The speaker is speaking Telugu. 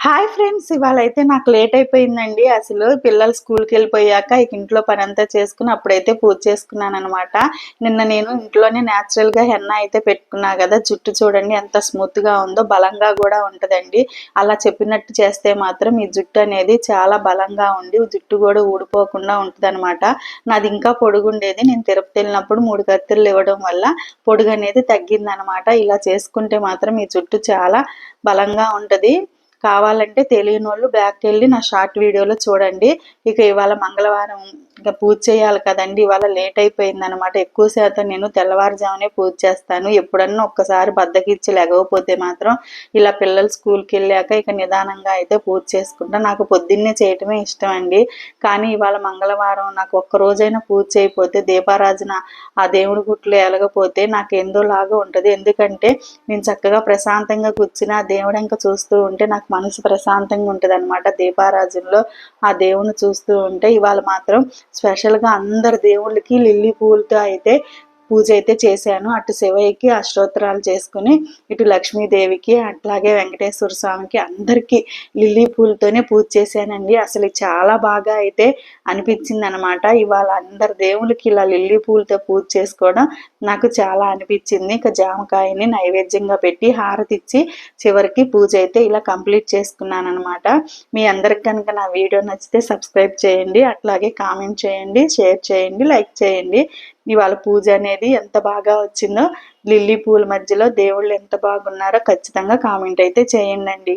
హాయ్ ఫ్రెండ్స్ ఇవాళ అయితే నాకు లేట్ అయిపోయిందండి. అసలు పిల్లలు స్కూల్కి వెళ్ళిపోయాక ఇక ఇంట్లో పని అంతా చేసుకుని అప్పుడైతే పూజ చేసుకున్నాను అనమాట నిన్న నేను ఇంట్లోనే న్యాచురల్గా హెన్న అయితే పెట్టుకున్నా కదా జుట్టు చూడండి ఎంత స్మూత్గా ఉందో బలంగా కూడా ఉంటుందండి. అలా చెప్పినట్టు చేస్తే మాత్రం ఈ జుట్టు అనేది చాలా బలంగా ఉండి జుట్టు కూడా ఊడిపోకుండా ఉంటుందన్నమాట. నాది ఇంకా పొడుగుండేది. నేను తిరుపతి వెళ్ళినప్పుడు మూడు కత్తిరలు ఇవ్వడం వల్ల పొడుగు అనేది తగ్గింది అనమాట ఇలా చేసుకుంటే మాత్రం ఈ జుట్టు చాలా బలంగా ఉంటుంది. కావాలంటే తెలియని వాళ్ళు బ్యాక్ వెళ్ళి నా షార్ట్ వీడియోలో చూడండి. ఇక ఇవాళ మంగళవారం ఇంకా పూజ చేయాలి కదండి. ఇవాళ లేట్ అయిపోయింది అనమాట ఎక్కువ శాతం నేను తెల్లవారుజామునే పూజ చేస్తాను. ఎప్పుడన్నా ఒక్కసారి బద్దకిచ్చి లేకపోతే మాత్రం ఇలా పిల్లలు స్కూల్కి వెళ్ళాక ఇక నిదానంగా అయితే పూజ చేసుకుంటా. నాకు పొద్దున్నే చేయటమే ఇష్టం అండి కానీ ఇవాళ మంగళవారం నాకు ఒక్క రోజైనా పూజ చేయకపోతే దీపారాజన ఆ దేవుడి గుట్లు ఎలగపోతే నాకు ఎందో లాగా ఉంటుంది. ఎందుకంటే నేను చక్కగా ప్రశాంతంగా కూర్చుని ఆ దేవుడు ఇంకా చూస్తూ ఉంటే నాకు మనసు ప్రశాంతంగా ఉంటుంది అనమాట దీపారాజనలో ఆ దేవుని చూస్తూ ఉంటే ఇవాళ మాత్రం స్పెషల్గా అందరు దేవుళ్ళకి లిల్లీ పూలతో అయితే పూజ అయితే చేశాను. అటు శివయ్యకి అష్టోత్తరాలు చేసుకుని ఇటు లక్ష్మీదేవికి అట్లాగే వెంకటేశ్వర స్వామికి అందరికీ లిల్లీ పూలతోనే పూజ చేశానండి. అసలు చాలా బాగా అయితే అనిపించింది అనమాట ఇవాళ అందరు దేవులకి ఇలా లిల్లీ పూలతో పూజ చేసుకోవడం నాకు చాలా అనిపించింది. ఇక జామకాయని నైవేద్యంగా పెట్టి హారతి ఇచ్చి చివరికి పూజ అయితే ఇలా కంప్లీట్ చేసుకున్నాను అనమాట మీ అందరికి కనుక నా వీడియో నచ్చితే సబ్స్క్రైబ్ చేయండి. అట్లాగే కామెంట్ చేయండి షేర్ చేయండి లైక్ చేయండి. ఇవాళ పూజ అనేది ఎంత బాగా వచ్చిందో లిల్లీ పూల మధ్యలో దేవుళ్ళు ఎంత బాగున్నారో ఖచ్చితంగా కామెంట్ అయితే చేయండి